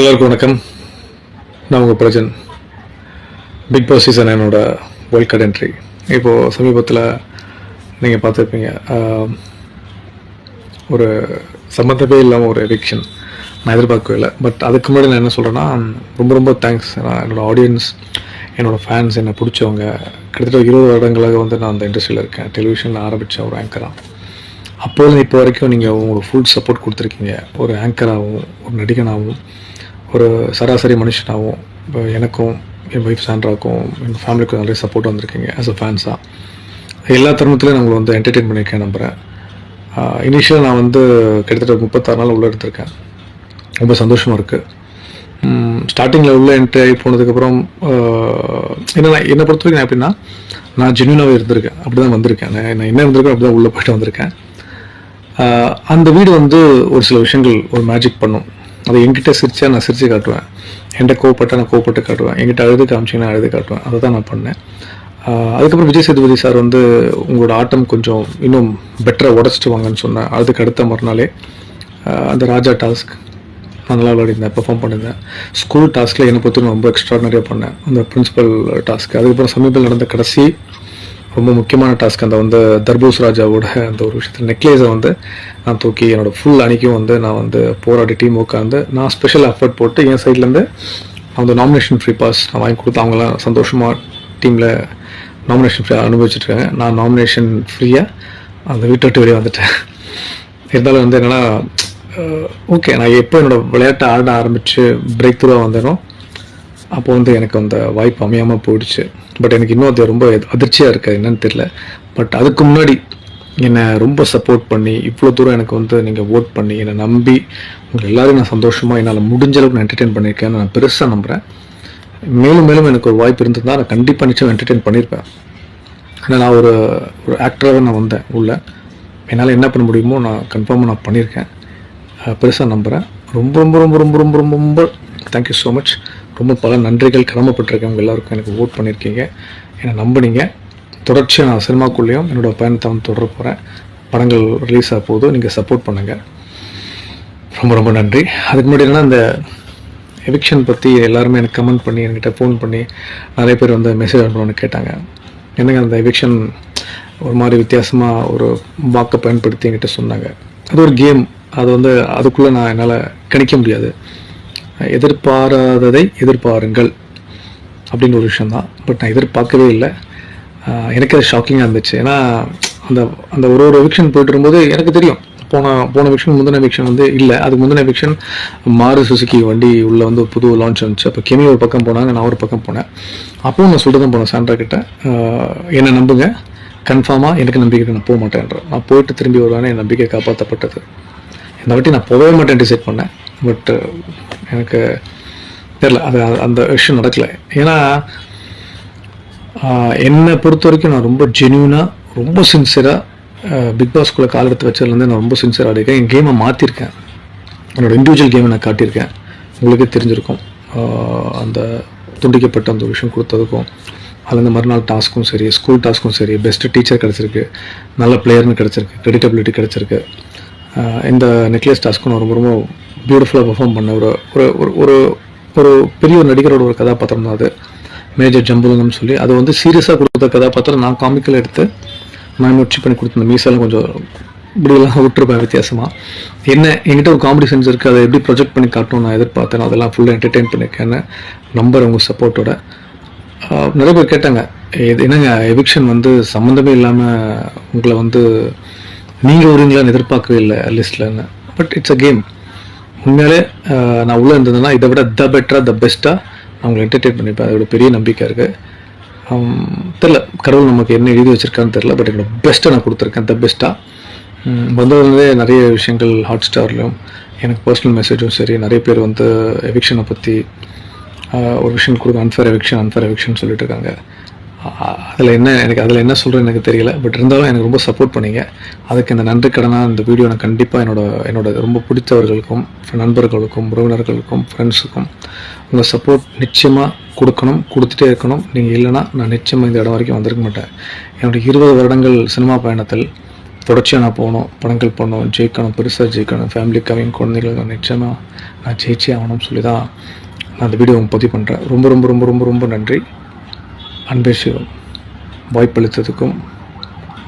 எல்லோருக்கும் வணக்கம். நான் உங்கள் பிரஜன். பிக் பாஸ் சீசன் என்னோட வேர்ல்ட் கார்டு என்ட்ரி இப்போது சமீபத்தில் நீங்கள் பார்த்துருப்பீங்க ஒரு சம்மந்தமே இல்லாமல் ஒரு எவிக்ஷன் நான் எதிர்பார்க்கவே இல்லை. பட் அதுக்கு முன்னாடி நான் என்ன சொல்கிறேன்னா ரொம்ப ரொம்ப தேங்க்ஸ் நான் என்னோட ஆடியன்ஸ் என்னோடய ஃபேன்ஸ் என்னை பிடிச்சவங்க. கிட்டத்தட்ட இருபது வருடங்களாக வந்து நான் அந்த இண்டஸ்ட்ரியில் இருக்கேன். டெலிவிஷனில் ஆரம்பித்த ஒரு ஆங்கராக அப்போது இப்போ வரைக்கும் நீங்கள் உங்களோட ஃபுல் சப்போர்ட் கொடுத்துருக்கீங்க. ஒரு ஆங்கராகவும் ஒரு நடிகனாகவும். ஒரு சராசரி மனுஷனாகவும் இப்போ எனக்கும் என் ஒய்ஃப் சாண்ட்ராக்கும் எங்கள் ஃபேமிலிக்கும் நிறைய சப்போர்ட் வந்திருக்கீங்க ஆஸ் அ ஃபேன்ஸாக எல்லா தருணத்துலையும் நாங்கள் வந்து என்டர்டெயின் பண்ணியிருக்கேன் நம்புகிறேன் இனிஷியலாக நான் வந்து கிட்டத்தட்ட முப்பத்தாறு நாள் உள்ளே எடுத்திருக்கேன் ரொம்ப சந்தோஷமாக இருக்குது ஸ்டார்டிங்கில் உள்ள என்ட்ரி ஆகி போனதுக்கப்புறம் என்ன என்னை பொறுத்த வரைக்கும் நான் எப்படின்னா நான் ஜென்யூனாகவே இருந்திருக்கேன். அப்படி தான் வந்திருக்கேன். நான் என்ன இருந்திருக்கேன் அப்படி தான் உள்ளே போயிட்டு வந்திருக்கேன். அந்த வீடு வந்து ஒரு சில விஷயங்கள் ஒரு மேஜிக் பண்ணும். அதை என்கிட்ட சிரிச்சா நான் சிரித்து காட்டுவேன். என்கிட்ட கோவப்பட்டா நான் கோவப்பட்டு காட்டுவேன். என்கிட்ட அழுது காமிச்சிங்கன்னா அழுது காட்டுவேன். அதை தான் நான் பண்ணேன். அதுக்கப்புறம் விஜய் சேதுபதி சார் வந்து உங்களோட ஆட்டம் கொஞ்சம் இன்னும் பெட்டராக உடச்சிட்டு வாங்கன்னு சொன்னேன் அதுக்கு அடுத்த மறுநாளே அந்த ராஜா டாஸ்க் நான் நல்லா விளையாடிருந்தேன் பெர்ஃபார்ம் பண்ணியிருந்தேன் ஸ்கூல் டாஸ்கில் என்னை பொறுத்தவரைக்கும் ரொம்ப எக்ஸ்ட்ராடனரியாக பண்ணேன். அந்த பிரின்சிபல் டாஸ்க். அதுக்கப்புறம் சமீபத்தில் நடந்த கடைசி ரொம்ப முக்கியமான டாஸ்க் அந்த வந்து தர்பூஸ் ராஜாவோட அந்த ஒரு விஷயத்தில் நெக்லேஸை வந்து நான் தூக்கி என்னோட ஃபுல் அணிக்கும் வந்து நான் வந்து போராடி டீம் உட்காந்து நான் ஸ்பெஷல் எஃபர்ட் போட்டு என் சைட்லேருந்து அந்த நாமினேஷன் ஃப்ரீ பாஸ் நான் வாங்கி கொடுத்து அவங்களாம் சந்தோஷமாக டீமில் நாமினேஷன் ஃப்ரீயாக அனுபவிச்சுட்ருக்காங்க நான் நாமினேஷன் ஃப்ரீயாக அந்த வீட்டை விட்டு வெளியே வந்துட்டேன். இருந்தாலும் வந்து என்னன்னா ஓகே நான் எப்போ என்னோட விளையாட்டை ஆட ஆரம்பித்து பிரேக் த்ரூவாக வந்தேனோ அப்போ வந்து எனக்கு அந்த வாய்ப்பு அமையாமல் போயிடுச்சு பட் எனக்கு இன்னும் அது ரொம்ப அதிர்ச்சியாக இருக்குது என்னன்னு தெரியல பட் அதுக்கு முன்னாடி என்னை ரொம்ப சப்போர்ட் பண்ணி இவ்வளோ தூரம் எனக்கு வந்து நீங்கள் ஓட் பண்ணி என்னை நம்பி உங்கள் எல்லோரையும் நான் சந்தோஷமாக என்னால் முடிஞ்ச அளவுக்கு நான் என்டர்டெயின் பண்ணியிருக்கேன்னு நான் பெருசாக நம்புகிறேன் மேலும் மேலும் எனக்கு ஒரு வாய்ப்பு இருந்திருந்தா நான் கண்டிப்பாக நிச்சயம் என்டர்டெயின் பண்ணியிருப்பேன் ஆனால் நான் ஒரு ஒரு ஆக்டராக நான் வந்தேன் உள்ள என்னால் என்ன பண்ண முடியுமோ நான் கன்ஃபார்மாக நான் பண்ணியிருக்கேன் பெருசாக நம்புகிறேன் ரொம்ப ரொம்ப ரொம்ப ரொம்ப ரொம்ப ரொம்ப ரொம்ப தேங்க்யூ ஸோ மச் ரொம்ப பல நன்றிகள். கடமைப்பட்டிருக்கேன் எல்லாருக்கும் எனக்கு ஓட் பண்ணியிருக்கீங்க என்னை நம்புனீங்க. தொடர்ச்சியாக நான் சினிமாக்குள்ளேயும் என்னோட பயணத்தை வந்து தொடர போகிறேன் படங்கள் ரிலீஸ் ஆக போதும் நீங்கள் சப்போர்ட் பண்ணுங்கள் ரொம்ப ரொம்ப நன்றி. அதுக்கு முன்னாடி என்ன இந்த எவிக்ஷன் பற்றி எல்லாருமே எனக்கு கமெண்ட் பண்ணி என்கிட்ட ஃபோன் பண்ணி நிறைய பேர் வந்து மெசேஜ் அனுப்பணும்னு கேட்டாங்க. என்னங்க அந்த எவிக்ஷன் ஒரு மாதிரி வித்தியாசமாக ஒரு வாக்கை பயன்படுத்தி என்கிட்ட சொன்னாங்க. அது ஒரு கேம் அது வந்து அதுக்குள்ளே நான் என்னால் கணிக்க முடியாது. எதிர்பாராததை எதிர்பாருங்கள் அப்படின்னு ஒரு விஷயம் தான் பட் நான் எதிர்பார்க்கவே இல்லை. எனக்கு அது ஷாக்கிங்காக இருந்துச்சு. ஏன்னா அந்த அந்த ஒரு ஒரு விக்ஷன் போயிட்டு இருக்கும்போது எனக்கு தெரியும். போன போன விக்ஷன் முந்தின விக்ஷன் வந்து இல்லை. அதுக்கு முந்தின விக்ஷன் மாறு சுசுக்கி வண்டி உள்ள வந்து ஒரு புது லான்ச் வந்துச்சு. அப்போ கெமி ஒரு பக்கம் போனாங்க நான் ஒரு பக்கம் போனேன். அப்பவும் நான் சொல்லிட்டு தான் போனேன் சாண்ட்ரா கிட்ட. என்னை நம்புங்க. கன்ஃபார்மாக எனக்கு நம்பிக்கை நான் போக மாட்டேன்ற நான் போயிட்டு திரும்பி வருவானே என் நம்பிக்கை காப்பாற்றப்பட்டது இந்த வாட்டி நான் போகவே மாட்டேன் டிசைட் பண்ணேன். பட் uh, எனக்கு தெரில அது அந்த விஷயம் நடக்கல. ஏன்னா என்னை பொறுத்த வரைக்கும் நான் ரொம்ப ஜென்யூனாக ரொம்ப சின்சியராக பிக் பாஸ்குள்ளே கால் எடுத்து வச்சதுலேருந்து நான் ரொம்ப சின்சியராக இருக்கேன். என் கேமை மாற்றிருக்கேன் என்னோட இண்டிவிஜுவல் கேமை நான் காட்டியிருக்கேன். உங்களுக்கே தெரிஞ்சிருக்கும். அந்த துண்டிக்கப்பட்ட அந்த ஒரு விஷயம் கொடுத்ததுக்கும் அதில் இந்த மறுநாள் டாஸ்க்கும் சரி ஸ்கூல் டாஸ்க்கும் சரி பெஸ்ட்டு டீச்சர் கிடச்சிருக்கு நல்ல பிளேயர்னு கிடச்சிருக்கு கிரெடிட்டபிலிட்டி கிடச்சிருக்கு. இந்த நெக்லஸ் டாஸ்க்கும் நான் ரொம்ப ரொம்ப பியூட்டிஃபுல்லாக பெர்ஃபார்ம் பண்ண ஒரு ஒரு ஒரு ஒரு பெரிய ஒரு நடிகரோட ஒரு கதாபாத்திரம் தான் அது. மேஜர் ஜம்புலங்கம்னு சொல்லி. அது வந்து சீரியஸாக கொடுத்த கதாபாத்திரம் நான் காமிக்கல் எடுத்து நான் முயற்சி பண்ணி கொடுத்த மீசெல்லாம் கொஞ்சம் இப்படிலாம் விட்டுருப்பேன் வித்தியாசமாக என்ன என்கிட்ட ஒரு காமெடி சென்ஸ் இருக்குது அதை எப்படி ப்ரொஜெக்ட் பண்ணி காட்டணும் நான் எதிர்பார்த்தேன் அதெல்லாம் ஃபுல்லாக என்டர்டெயின் பண்ணியிருக்கேன்னு நம்பர் உங்கள் சப்போர்ட்டோட நிறைய பேர் கேட்டாங்க இது என்னங்க எவிக்ஷன் வந்து சம்மந்தமே இல்லாமல் உங்களை வந்து நீங்கள் வருவீங்களான்னு எதிர்பார்க்கவே இல்லை லிஸ்ட்லன்னு பட் இட்ஸ் அ கேம் உண்மையாலே நான் உள்ளே இருந்ததுன்னா இதை விட த பெட்டராக த பெஸ்ட்டாக நான் உங்களை என்டர்டெயின் பண்ணிப்பேன். அதோட பெரிய நம்பிக்கை இருக்குது தெரில கடவுள் நமக்கு என்ன எழுதி வச்சுருக்கான்னு தெரில பட் என்னோட பெஸ்ட்டை நான் கொடுத்துருக்கேன் த பெஸ்ட்டாக வந்ததுலேருந்தே நிறைய விஷயங்கள் ஹாட் ஸ்டார்லையும் எனக்கு பர்சனல் மெசேஜும் சரி நிறைய பேர் வந்து எவிக்ஷனை பற்றி ஒரு விஷயம் கொடுக்க அன்ஃபேர் எவிக்ஷன் அன்ஃபேர் எவிக்ஷன் சொல்லிட்டு இருக்காங்க. அதில் என்ன எனக்கு அதில் என்ன சொல்கிறேன்னு எனக்கு தெரியல. பட் இருந்தாலும் எனக்கு ரொம்ப சப்போர்ட் பண்ணீங்க. அதுக்கு இந்த நன்றி கடனாக இந்த வீடியோ நான் கண்டிப்பாக என்னோட என்னோட ரொம்ப பிடித்தவர்களுக்கும் நண்பர்களுக்கும் உறவினர்களுக்கும் ஃப்ரெண்ட்ஸுக்கும் உங்கள் சப்போர்ட் நிச்சயமாக கொடுக்கணும் கொடுத்துட்டே இருக்கணும். நீங்கள் இல்லைன்னா நான் நிச்சயமாக இந்த இடம் வரைக்கும் வந்திருக்க மாட்டேன். என்னுடைய இருபது வருடங்கள் சினிமா பயணத்தில் தொடர்ச்சியாக நான் போகணும் படங்கள் பண்ணணும் ஜெயிக்கணும் பெருசாக ஜெயிக்கணும் ஃபேமிலிக்காகவும் குழந்தைகளுக்கு நிச்சயமாக நான் ஜெயிச்சே ஆகணும்னு சொல்லி தான் நான் அந்த வீடியோ பதிவு பண்ணுறேன் ரொம்ப ரொம்ப ரொம்ப ரொம்ப ரொம்ப நன்றி. அன்பே சிவம். வாய்ப்பளித்ததுக்கும்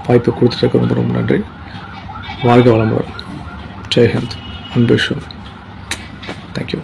வாய்ப்பு கொடுத்துட்டு ரொம்ப ரொம்ப நன்றி. வாழ்க வளமுடன். ஜெய்ஹந்த். அன்பே சிவம். தேங்க்யூ